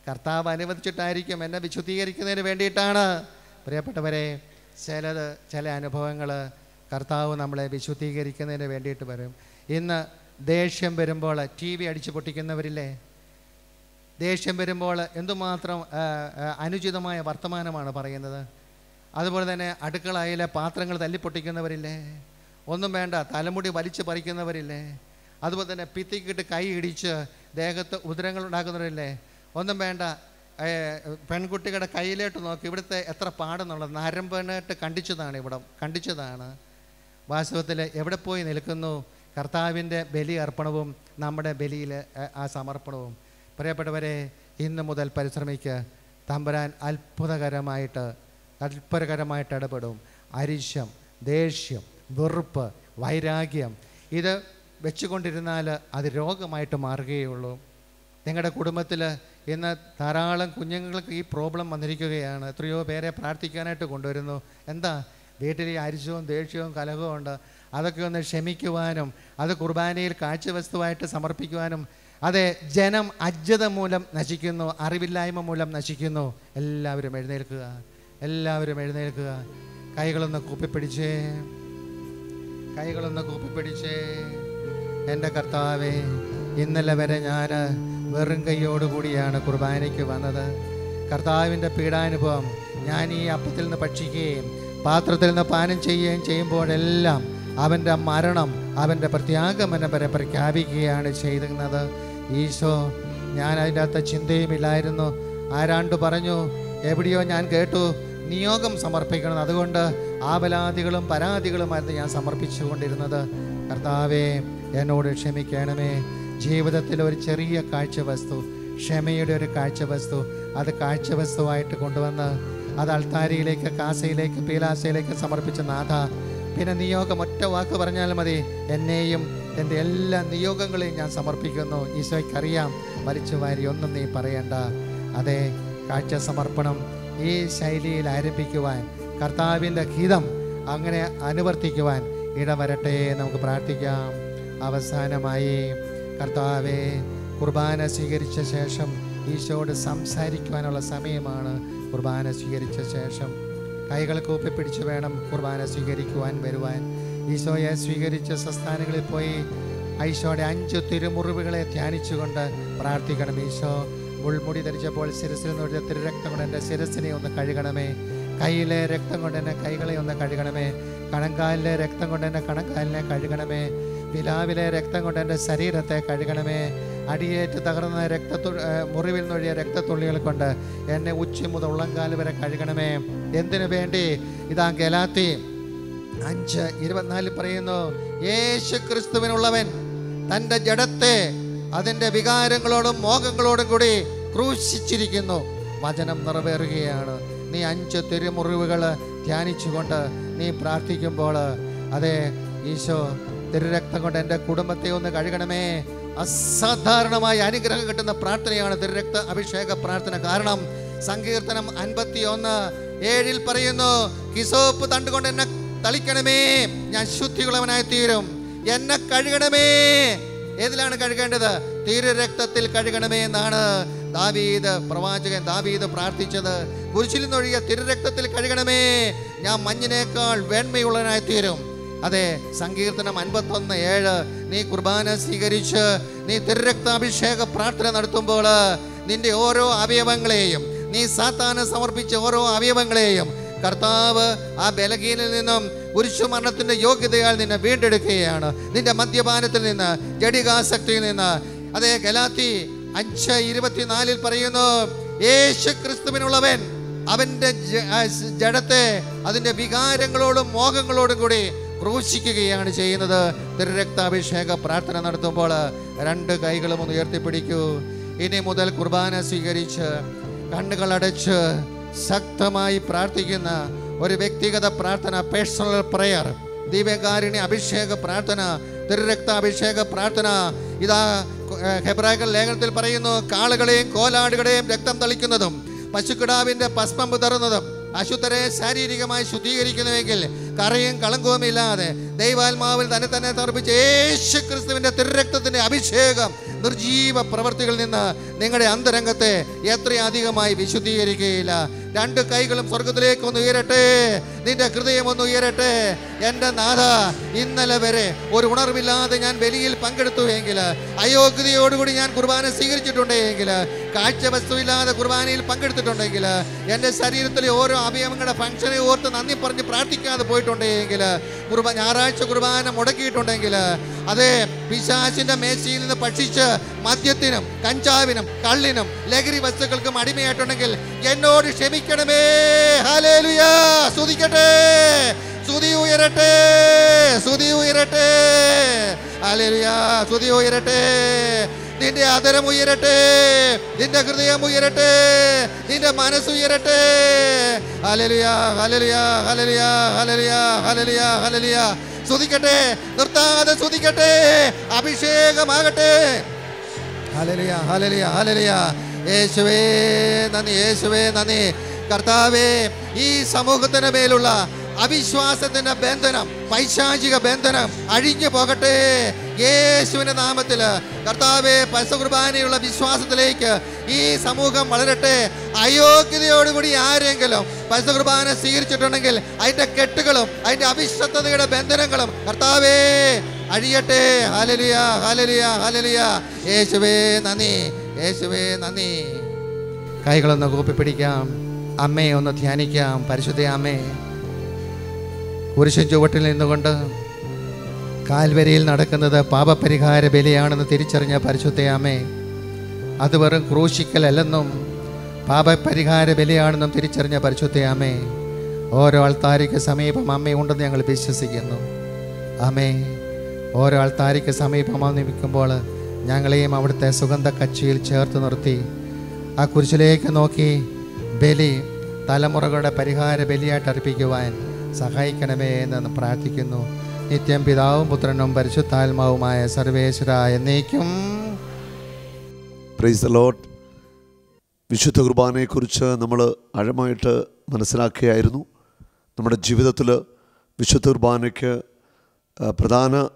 കർത്താവ് അനുവദിച്ചിട്ടായിരിക്കും എന്നെ വിശുദ്ധീകരിക്കുന്നതിന് വേണ്ടിയിട്ടാണ്. പ്രിയപ്പെട്ടവരെ ചിലത് ചില അനുഭവങ്ങൾ കർത്താവ് നമ്മളെ വിശുദ്ധീകരിക്കുന്നതിന് വേണ്ടിയിട്ട് വരും. ഇന്ന് ദേഷ്യം വരുമ്പോൾ ടി വി അടിച്ചു പൊട്ടിക്കുന്നവരില്ലേ? ദേഷ്യം വരുമ്പോൾ എന്തുമാത്രം അനുചിതമായ വർത്തമാനമാണ് പറയുന്നത്? അതുപോലെ തന്നെ അടുക്കളയിലെ പാത്രങ്ങൾ തല്ലിപ്പൊട്ടിക്കുന്നവരില്ലേ? ഒന്നും വേണ്ട തലമുടി വലിച്ചു പറിക്കുന്നവരില്ലേ? അതുപോലെ തന്നെ പിത്തിക്കിട്ട് കൈ ഇടിച്ച് ദേഹത്ത് ഉദരങ്ങൾ ഉണ്ടാക്കുന്നവരില്ലേ? ഒന്നും വേണ്ട പെൺകുട്ടികളുടെ കയ്യിലോട്ട് നോക്കി. ഇവിടുത്തെ എത്ര പാടെന്നുള്ളത്. നരമ്പനായിട്ട് കണ്ടിച്ചതാണ് ഇവിടെ. കണ്ടിച്ചതാണ്. വാസ്തവത്തിൽ എവിടെ പോയി നിൽക്കുന്നു? കർത്താവിന്റെ ബലി അർപ്പണവും നമ്മുടെ ബലിയിൽ ആ, സമർപ്പണവും. പ്രിയപ്പെട്ടവരെ ഇന്ന് മുതൽ പരിശ്രമിക്കുക തമ്പുരാൻ അത്ഭുതകരമായിട്ട് തൽപരകരമായിട്ട് ഇടപെടും. അരിശം ദേഷ്യം വെറുപ്പ് വൈരാഗ്യം ഇത് വെച്ചുകൊണ്ടിരുന്നാൽ അത് രോഗമായിട്ട് മാറുകയുള്ളൂ നിങ്ങളുടെ കുടുംബത്തിൽ ഇന്ന് ധാരാളം കുഞ്ഞുങ്ങൾക്ക് ഈ പ്രോബ്ലം വന്നിരിക്കുകയാണ്. എത്രയോ പേരെ പ്രാർത്ഥിക്കാനായിട്ട് കൊണ്ടുവരുന്നു. എന്താ? വീട്ടിൽ അരിശവും ദേഷ്യവും കലഹവും ഉണ്ട്. അതൊക്കെ ഒന്ന് ക്ഷമിക്കുവാനും അത് കുർബാനയിൽ കാഴ്ചവസ്തുവായിട്ട് സമർപ്പിക്കുവാനും. അതെ ജനം അജ്ഞത മൂലം നശിക്കുന്നു അറിവില്ലായ്മ മൂലം നശിക്കുന്നു. എല്ലാവരും എഴുന്നേൽക്കുക. എല്ലാവരും എഴുന്നേൽക്കുക. കൈകളൊന്ന് കൂപ്പിപ്പിടിച്ചേ. കൈകളൊന്ന് കൂപ്പിപ്പിടിച്ചേ. എന്റെ കർത്താവേ ഇന്നലെ വരെ ഞാൻ വെറും കൈയോടുകൂടിയാണ് കുർബാനയ്ക്ക് വന്നത്. കർത്താവിന്റെ പീഡാനുഭവം ഞാൻ ഈ അപ്പത്തിൽ നിന്ന് ഭക്ഷിക്കുകയും പാത്രത്തിൽ നിന്ന് പാനം ചെയ്യുകയും ചെയ്യുമ്പോഴെല്ലാം അവന്റെ മരണം അവന്റെ പ്രത്യാഗമനം വരെ പ്രഖ്യാപിക്കുകയാണ് ചെയ്തിരുന്നത്. ഈശോ ഞാൻ അതിന്റെ അകത്ത് ചിന്തയുമില്ലായിരുന്നു. ആരാണ്ട് പറഞ്ഞു എവിടെയോ ഞാൻ കേട്ടു നിയോഗം സമർപ്പിക്കണം. അതുകൊണ്ട് ആവലാദികളും പരാതികളുമായിരുന്നു ഞാൻ സമർപ്പിച്ചുകൊണ്ടിരുന്നത്. കർത്താവേ എന്നോട് ക്ഷമിക്കണമേ. ജീവിതത്തിൽ ഒരു ചെറിയ കാഴ്ചവസ്തു ക്ഷമയുടെ ഒരു കാഴ്ചവസ്തു അത് കാഴ്ചവസ്തുവായിട്ട് കൊണ്ടുവന്ന് അത് അൾത്താരിയിലേക്ക് കാസയിലേക്ക് പീലാസയിലേക്ക് സമർപ്പിച്ച നാഥ. പിന്നെ നിയോഗം ഒറ്റ വാക്ക് പറഞ്ഞാൽ മതി. എന്നെയും എന്റെ എല്ലാ നിയോഗങ്ങളെയും ഞാൻ സമർപ്പിക്കുന്നു. ഈശോയ്ക്കറിയാം. വലിച്ചു വാരി ഒന്നും നീ പറയണ്ട. അതെ കാഴ്ച സമർപ്പണം ഈ ശൈലിയിൽ ആരംഭിക്കുവാൻ കർത്താവിന്റെ ഹിതം അങ്ങനെ അനുവർത്തിക്കുവാൻ ഇടവരട്ടെ നമുക്ക് പ്രാർത്ഥിക്കാം. അവസാനമായി കർത്താവെ കുർബാന സ്വീകരിച്ച ശേഷം ഈശോട് സംസാരിക്കുവാനുള്ള സമയമാണ് കുർബാന സ്വീകരിച്ച ശേഷം. കൈകൾ കൂപ്പിപ്പിടിച്ച് വേണം കുർബാന സ്വീകരിക്കുവാൻ വരുവാൻ. ഈശോയെ സ്വീകരിച്ച സംസ്ഥാനങ്ങളിൽ പോയി ഈശോയുടെ അഞ്ച് തിരുമുറിവുകളെ ധ്യാനിച്ചുകൊണ്ട് പ്രാർത്ഥിക്കണം. ഈശോ മുൾമുടി ധരിച്ചപ്പോൾ ശിരസിൽ നിന്ന് തിരുരക്തം കൊണ്ട് എന്റെ ശിരസിനെ ഒന്ന് കഴുകണമേ. കയ്യിലെ രക്തം കൊണ്ട് എന്റെ കൈകളെ ഒന്ന് കഴുകണമേ. കണങ്കാലിലെ രക്തം കൊണ്ട് എന്റെ കണങ്കാലിനെ കഴുകണമേ. പിലാവിലെ രക്തം കൊണ്ട് എന്റെ ശരീരത്തെ കഴുകണമേ. അടിയേറ്റ് തകർന്ന രക്തത്തു മുറിവിൽ നിന്നൊഴിയ രക്തത്തുള്ളികൾ കൊണ്ട് എന്നെ ഉച്ച മുതൽ ഉള്ളംകാൽ വരെ കഴുകണമേ. എന്തിനു വേണ്ടി? ഇതാ ഗലാത്തി അഞ്ച് ഇരുപത്തിനാലിൽ പറയുന്നു യേശു ക്രിസ്തുവിനുള്ളവൻ തന്റെ ജഡത്തെ അതിന്റെ വികാരങ്ങളോടും മോഹങ്ങളോടും കൂടി ക്രൂശിച്ചിരിക്കുന്നു. വചനം നിറവേറുകയാണ്. നീ അഞ്ച് തിരുമുറിവുകൾ ധ്യാനിച്ചുകൊണ്ട് നീ പ്രാർത്ഥിക്കുമ്പോൾ അതെ ഈശോ തിരുരക്തം കൊണ്ട് എന്റെ കുടുംബത്തെ ഒന്ന് കഴുകണമേ. അസാധാരണമായ അനുഗ്രഹം കിട്ടുന്ന പ്രാർത്ഥനയാണ് തിരുരക്ത അഭിഷേക പ്രാർത്ഥന. കാരണം സങ്കീർത്തനം അൻപത്തി ഒന്ന് ഏഴിൽ പറയുന്നു കിസോപ്പ് തണ്ടുകൊണ്ട് എന്നെ തളിക്കണമേ ഞാൻ ശുദ്ധിയുള്ളവനായി തീരും. എന്നെ കഴുകണമേ. ഏതിലാണ് കഴുകേണ്ടത്? തീരരക്തത്തിൽ കഴുകണമേ എന്നാണ് ദാവീദ് പ്രവാചകൻ ദാവീദ് പ്രാർത്ഥിച്ചത്. കുരിശിൽ നിന്നൊഴിയ തിരുരക്തത്തിൽ കഴുകണമേ ഞാൻ മഞ്ഞിനേക്കാൾ വേണ്മയുള്ളവനായി തീരും. അതെ സങ്കീർത്തനം അൻപത്തൊന്ന് ഏഴ്. നീ കുർബാന സ്വീകരിച്ച് നീ തിരുരക്താഭിഷേക പ്രാർത്ഥന നടത്തുമ്പോൾ നിന്റെ ഓരോ അവയവങ്ങളെയും നീ സാത്താന് സമർപ്പിച്ച ഓരോ അവയവങ്ങളെയും കർത്താവ് ആ ബലഹീനിൽ നിന്നും പുരുഷമരണത്തിന്റെ യോഗ്യതയാൽ നിന്നെ വീണ്ടെടുക്കുകയാണ്. നിന്റെ മദ്യപാനത്തിൽ നിന്ന് ജടികാസക്തിയിൽ നിന്ന്. അതെ ഗലാത്തി അഞ്ച് ഇരുപത്തിനാലിൽ പറയുന്നു യേശു ക്രിസ്തുവിനുള്ളവൻ സ് ജഡത്തെ അതിന്റെ വികാരങ്ങളോടും മോഹങ്ങളോടും കൂടി ക്രൂശിക്കുകയാണ് ചെയ്യുന്നത്. തിരുരക്താഭിഷേക പ്രാർത്ഥന നടത്തുമ്പോൾ രണ്ട് കൈകളും ഒന്ന് ഉയർത്തിപ്പിടിക്കൂ. ഇനി മുതൽ കുർബാന സ്വീകരിച്ച് കണ്ണുകളടച്ച് ശക്തമായി പ്രാർത്ഥിക്കുന്ന ഒരു വ്യക്തിഗത പ്രാർത്ഥന പേഴ്സണൽ പ്രയർ ദിവ്യകാരുണ്യ അഭിഷേക പ്രാർത്ഥന തിരുരക്താഭിഷേക പ്രാർത്ഥന. ഇതാ ഏഹ്, ലേഖനത്തിൽ പറയുന്നു കാളുകളെയും കോലാടുകളെയും രക്തം തളിക്കുന്നതും പശുക്കിടാവിന്റെ ഭസ്മം പുതറുന്നതും അശുദ്ധരെ ശാരീരികമായി ശുദ്ധീകരിക്കുന്നുവെങ്കിൽ കറയും കളങ്കവും ഇല്ലാതെ ദൈവാത്മാവിൽ തന്നെ തന്നെ തർപ്പിച്ച യേശു ക്രിസ്തുവിന്റെ തിരുരക്തത്തിന്റെ അഭിഷേകം നിർജീവ പ്രവൃത്തികളിൽ നിന്ന് നിങ്ങളുടെ അന്തരംഗത്തെ എത്രയധികമായി വിശുദ്ധീകരിക്കുകയില്ല. രണ്ട് കൈകളും സ്വർഗത്തിലേക്ക് ഒന്ന് ഉയരട്ടെ. നിന്റെ ഹൃദയം ഒന്ന് ഉയരട്ടെ. എന്റെ നാഥ ഇന്നലെ വരെ ഒരു ഉണർവില്ലാതെ ഞാൻ ബലിയിൽ പങ്കെടുത്തുവെങ്കിൽ അയോഗ്യതയോടുകൂടി ഞാൻ കുർബാന സ്വീകരിച്ചിട്ടുണ്ടെങ്കിൽ കാഴ്ച വസ്തുവില്ലാതെ കുർബാനയിൽ പങ്കെടുത്തിട്ടുണ്ടെങ്കിൽ എന്റെ ശരീരത്തിലെ ഓരോ അവയവങ്ങളുടെ ഫംഗ്ഷനെ ഓർത്ത് നന്ദി പറഞ്ഞ് പ്രാർത്ഥിക്കാതെ പോയിട്ടുണ്ടെങ്കിൽ കുർബ ഞായറാഴ്ച കുർബാന മുടക്കിയിട്ടുണ്ടെങ്കിൽ അതെ പിശാചിന്റെ മേശയിൽ നിന്ന് ഭക്ഷിച്ച് മദ്യത്തിനും കഞ്ചാവിനും കള്ളിനും ലഹരി വസ്തുക്കൾക്കും അടിമയായിട്ടുണ്ടെങ്കിൽ എന്നോട് ക്ഷമിക്കണമേ. ഹാലേലുയാ സ്തുതിക്കട്ടെ. സ്തുതി ഉയരട്ടെ. സ്തുതി ഉയരട്ടെ. ഹലേലുയാ സ്തുതി ഉയരട്ടെ. നിന്റെ അതരം ഉയരട്ടെ നിന്റെ ഹൃദയം ഉയരട്ടെ നിന്റെ മനസ്സ് ഉയരട്ടെ. ഹല്ലേലൂയാ ഹല്ലേലൂയാ ഹല്ലേലൂയാ ഹല്ലേലൂയാ ഹല്ലേലൂയാ ഹല്ലേലൂയാ. സ്തുതിക്കട്ടെ നിർത്താതെ സ്തുതിക്കട്ടെ അഭിഷേകമാകട്ടെ. Hallelujah hallelujah hallelujah. യേശുവേ നന്ദി യേശുവേ നന്ദി. കർത്താവേ ഈ സമൂഹത്തിന് മേലുള്ള അവിശ്വാസത്തിന്റെ ബന്ധനം പൈശാചിക ബന്ധനം അഴിഞ്ഞു പോകട്ടെ. യേശുവിന്റെ നാമത്തിൽ കർത്താവെ പശുകുർബാനയുള്ള വിശ്വാസത്തിലേക്ക് ഈ സമൂഹം വളരട്ടെ. അയോഗ്യതയോടുകൂടി ആരെങ്കിലും പശുകുർബാന സ്വീകരിച്ചിട്ടുണ്ടെങ്കിൽ അതിന്റെ കെട്ടുകളും അതിന്റെ അവിശ്വസ്തതയുടെ ബന്ധനങ്ങളും കർത്താവേ അഴിയട്ടെ. ഹാലലിയ ഹാലലിയ ഹാലലിയ യേശുവേ നന്ദി. യേശുവേ നന്ദി. കൈകളൊന്ന് കൂപ്പി പിടിക്കാം അമ്മയെ ഒന്ന് ധ്യാനിക്കാം. പരിശുദ്ധ അമ്മേ കുരിശൻ ചുവട്ടിൽ നിന്നുകൊണ്ട് കാൽവരിയിൽ നടക്കുന്നത് പാപപരിഹാര ബലിയാണെന്ന് തിരിച്ചറിഞ്ഞ പരിശുദ്ധയാമേ അത് വെറും ക്രൂശിക്കലല്ലെന്നും പാപപരിഹാര ബലിയാണെന്നും തിരിച്ചറിഞ്ഞ പരിശുദ്ധയാമേ ഓരോ ആൾത്താരിക്ക് സമീപം അമ്മയുണ്ടെന്ന് ഞങ്ങൾ വിശ്വസിക്കുന്നു. അമ്മേ ഓരോ ആൾത്താരിക്ക് സമീപം നിൽക്കുമ്പോൾ ഞങ്ങളെയും അവിടുത്തെ സുഗന്ധ കച്ചിയിൽ ചേർത്ത് നിർത്തി ആ കുരിശിലേക്ക് നോക്കി ബലി തലമുറകളുടെ പരിഹാര ബലിയായിട്ട് അർപ്പിക്കുവാൻ സഹായിക്കണമേ എന്ന് പ്രാർത്ഥിക്കുന്നു. നിത്യം പിതാവും പുത്രനും പരിശുദ്ധാത്മാവുമായ സർവേശ്വര എന്നേക്കും. പ്രൈസ് വിശുദ്ധ കുർബാനയെക്കുറിച്ച് നമ്മൾ ആഴമായിട്ട് മനസ്സിലാക്കുകയായിരുന്നു. നമ്മുടെ ജീവിതത്തിൽ വിശുദ്ധ കുർബാനയ്ക്ക് പ്രധാന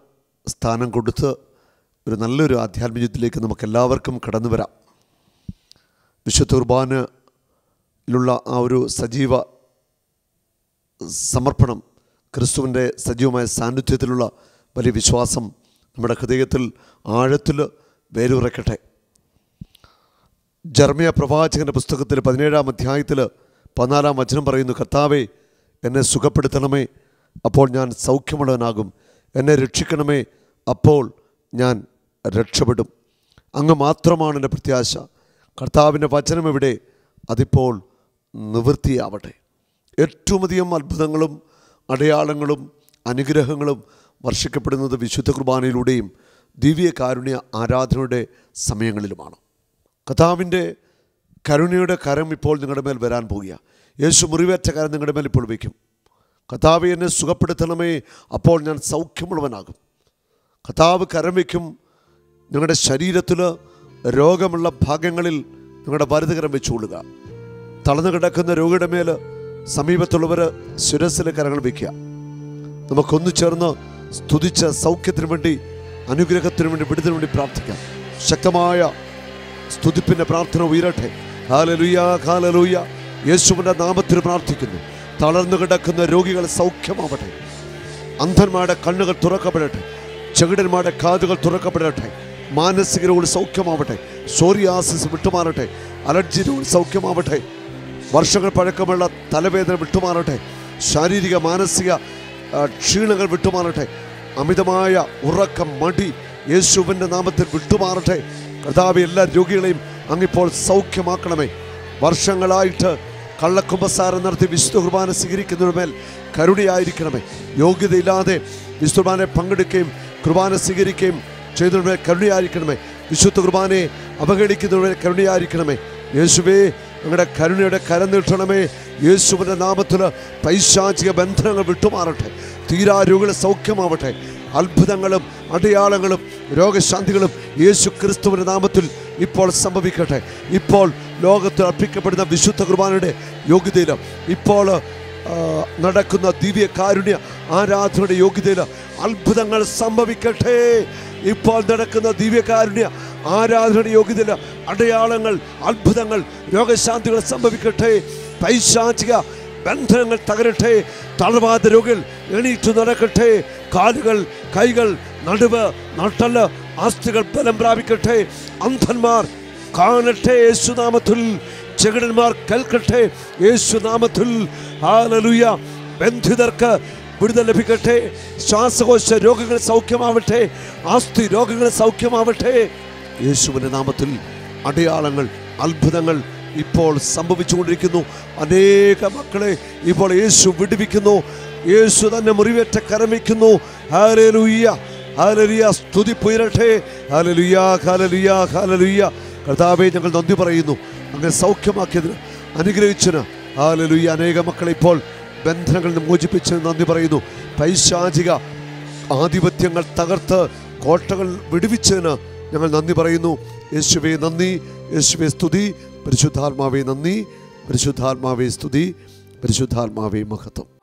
സ്ഥാനം കൊടുത്ത് ഒരു നല്ലൊരു ആധ്യാത്മികത്തിലേക്ക് നമുക്ക് എല്ലാവർക്കും കടന്നു വരാം. വിശുദ്ധ കുർബാനയിലുള്ള ആ ഒരു സജീവ സമർപ്പണം ക്രിസ്തുവിന്റെ സജീവമായ സാന്നിധ്യത്തിലുള്ള വലിയ വിശ്വാസം നമ്മുടെ ഹൃദയത്തിൽ ആഴത്തിൽ വേരൂറക്കട്ടെ. ജർമ്മിയ പ്രവാചകന്റെ പുസ്തകത്തിൽ പതിനേഴാം അധ്യായത്തിൽ പതിനാലാം വചനം പറയുന്നു കർത്താവേ എന്നെ സുഖപ്പെടുത്തണമേ അപ്പോൾ ഞാൻ സൗഖ്യമുള്ളവനാകും. എന്നെ രക്ഷിക്കണമേ അപ്പോൾ ഞാൻ രക്ഷപ്പെടും. അങ്ങ് മാത്രമാണ് എന്റെ പ്രത്യാശ. കർത്താവിന്റെ വചനം എവിടെ അതിപ്പോൾ നിവൃത്തിയാവട്ടെ. ഏറ്റവും അധികം അത്ഭുതങ്ങളും അടയാളങ്ങളും അനുഗ്രഹങ്ങളും വർഷിക്കപ്പെടുന്നത് വിശുദ്ധ കുർബാനയിലൂടെയും ദിവ്യ കാരുണ്യ ആരാധനയുടെ സമയങ്ങളിലുമാണ്. കഥാവിന്റെ കരുണയുടെ കരം ഇപ്പോൾ നിങ്ങളുടെ മേൽ വരാൻ പോകുക യേശു മുറിവേറ്റ കരം നിങ്ങളുടെ മേൽ ഇപ്പോൾ വയ്ക്കും. കഥാവ് എന്നെ സുഖപ്പെടുത്തണമേ അപ്പോൾ ഞാൻ സൗഖ്യമുള്ളവനാകും. കഥാവ് കരം വയ്ക്കും. നിങ്ങളുടെ ശരീരത്തിൽ രോഗമുള്ള ഭാഗങ്ങളിൽ നിങ്ങളുടെ വരുതകരം വെച്ചുകൊള്ളുക. തളർന്നു കിടക്കുന്ന രോഗിയുടെ മേൽ സമീപത്തുള്ളവർ ശിരസിലെ കരങ്ങൾ വയ്ക്കുക. നമുക്കൊന്നു ചേർന്ന് സ്തുതിച്ച സൗഖ്യത്തിനു വേണ്ടി അനുഗ്രഹത്തിനു വേണ്ടി വിടുതിനു വേണ്ടി പ്രാർത്ഥിക്കാം. ശക്തമായ സ്തുതിപ്പിന്റെ പ്രാർത്ഥന ഉയരട്ടെ. ഹാലലുയ ഹാലലുയ യേശുവിന്റെ നാമത്തിൽ പ്രാർത്ഥിക്കുന്നു. തളർന്നു കിടക്കുന്ന രോഗികൾ സൗഖ്യമാവട്ടെ. അന്ധന്മാരുടെ കണ്ണുകൾ തുറക്കപ്പെടട്ടെ. ചെകിടന്മാരുടെ കാതുകൾ തുറക്കപ്പെടട്ടെ. മാനസിക രോഗികൾ സൗഖ്യമാവട്ടെ. സോറിയാസിസ് വിട്ടുമാറട്ടെ. അലർജി രോഗികൾ സൗഖ്യമാവട്ടെ. വർഷങ്ങൾ പഴക്കമുള്ള തലവേദന വിട്ടുമാറട്ടെ. ശാരീരിക മാനസിക ക്ഷീണങ്ങൾ വിട്ടുമാറട്ടെ. അമിതമായ ഉറക്കം മടി യേശുവിന്റെ നാമത്തിൽ വിട്ടുമാറട്ടെ. കർത്താവ് എല്ലാ രോഗികളെയും അങ്ങിപ്പോൾ സൗഖ്യമാക്കണമേ. വർഷങ്ങളായിട്ട് കള്ളക്കുമ്പസാരം നടത്തി വിശുദ്ധ കുർബാന സ്വീകരിക്കുന്നതിനുമേൽ കരുണയായിരിക്കണമേ. യോഗ്യതയില്ലാതെ വിശുദ്ധ കുർബാനെ പങ്കെടുക്കുകയും കുർബാന സ്വീകരിക്കുകയും ചെയ്തതിനുമേൽ കരുണയായിരിക്കണമേ. വിശുദ്ധ കുർബാനയെ അവഗണിക്കുന്നതിനുമേൽ കരുണയായിരിക്കണമേ. യേശുവേ ഞങ്ങളുടെ കരുണയുടെ കരം നീട്ടണമേ. യേശുവിന്റെ നാമത്തിൽ പൈശാചിക ബന്ധനങ്ങൾ വിട്ടുമാറട്ടെ. തീരാരോഗികളെ സൗഖ്യമാവട്ടെ. അത്ഭുതങ്ങളും അടയാളങ്ങളും രോഗശാന്തികളും യേശു ക്രിസ്തുവിന്റെ നാമത്തിൽ ഇപ്പോൾ സംഭവിക്കട്ടെ. ഇപ്പോൾ ലോകത്തിൽ അർപ്പിക്കപ്പെടുന്ന വിശുദ്ധ കുർബാനയുടെ യോഗ്യതയിൽ ഇപ്പോൾ നടക്കുന്ന ദിവ്യ കാരുണ്യ ആരാധനയുടെ യോഗ്യതയിൽ അത്ഭുതങ്ങൾ സംഭവിക്കട്ടെ. ഇപ്പോൾ നടക്കുന്ന ദിവ്യകാരുണ്യ ആരാധനയുടെ യോഗ്യതയിൽ അടയാളങ്ങൾ അത്ഭുതങ്ങൾ രോഗശാന്തികൾ സംഭവിക്കട്ടെ. പൈശാചിക ബന്ധനങ്ങൾ തകരട്ടെ. തളർവാദ രോഗികൾ എണീറ്റു നടക്കട്ടെ. കാലുകൾ കൈകൾ നടുവ് നട്ടൽ ആസ്തികൾ ബലം പ്രാപിക്കട്ടെ. അന്ധന്മാർ കാണട്ടെ യേശുനാമത്തിൽ. ചെകിടന്മാർ കേൾക്കട്ടെ യേശുനാമത്തിൽ. ആലലുയ ബന്ധിതർക്ക് വിടുതൽ ലഭിക്കട്ടെ. ശ്വാസകോശ രോഗങ്ങൾ സൗഖ്യമാവട്ടെ. ആസ്തി രോഗങ്ങൾ സൗഖ്യമാവട്ടെ. യേശുവിന്റെ നാമത്തിൽ അടയാളങ്ങൾ അത്ഭുതങ്ങൾ ഇപ്പോൾ സംഭവിച്ചുകൊണ്ടിരിക്കുന്നു. അനേക മക്കളെ ഇപ്പോൾ യേശു വിടുവിക്കുന്നു. യേശു തന്നെ മുറിവേറ്റ കരമിക്കുന്നു ഹാലലുയ്യ ഹാലലുയ സ്തുതി പുയരട്ടെ. ഹാലലുയ ഹാലലുയ ഹാലലുയ കർത്താവെ ഞങ്ങൾ നന്ദി പറയുന്നു. അങ്ങനെ സൗഖ്യമാക്കിയതിന് അനുഗ്രഹിച്ചതിന് ഹാലലുയ്യ അനേക മക്കളെ ഇപ്പോൾ ബന്ധനങ്ങളിൽ നിന്ന് മോചിപ്പിച്ചതിന് നന്ദി പറയുന്നു. പൈശാചിക ആധിപത്യങ്ങൾ തകർത്ത് കോട്ടകൾ വിടുവിച്ചതിന് ഞങ്ങൾ നന്ദി പറയുന്നു. യേശുവെ നന്ദി. യേശുവെ സ്തുതി. പരിശുദ്ധാത്മാവെ നന്ദി. പരിശുദ്ധാത്മാവെ സ്തുതി. പരിശുദ്ധാത്മാവെ മഹത്വം.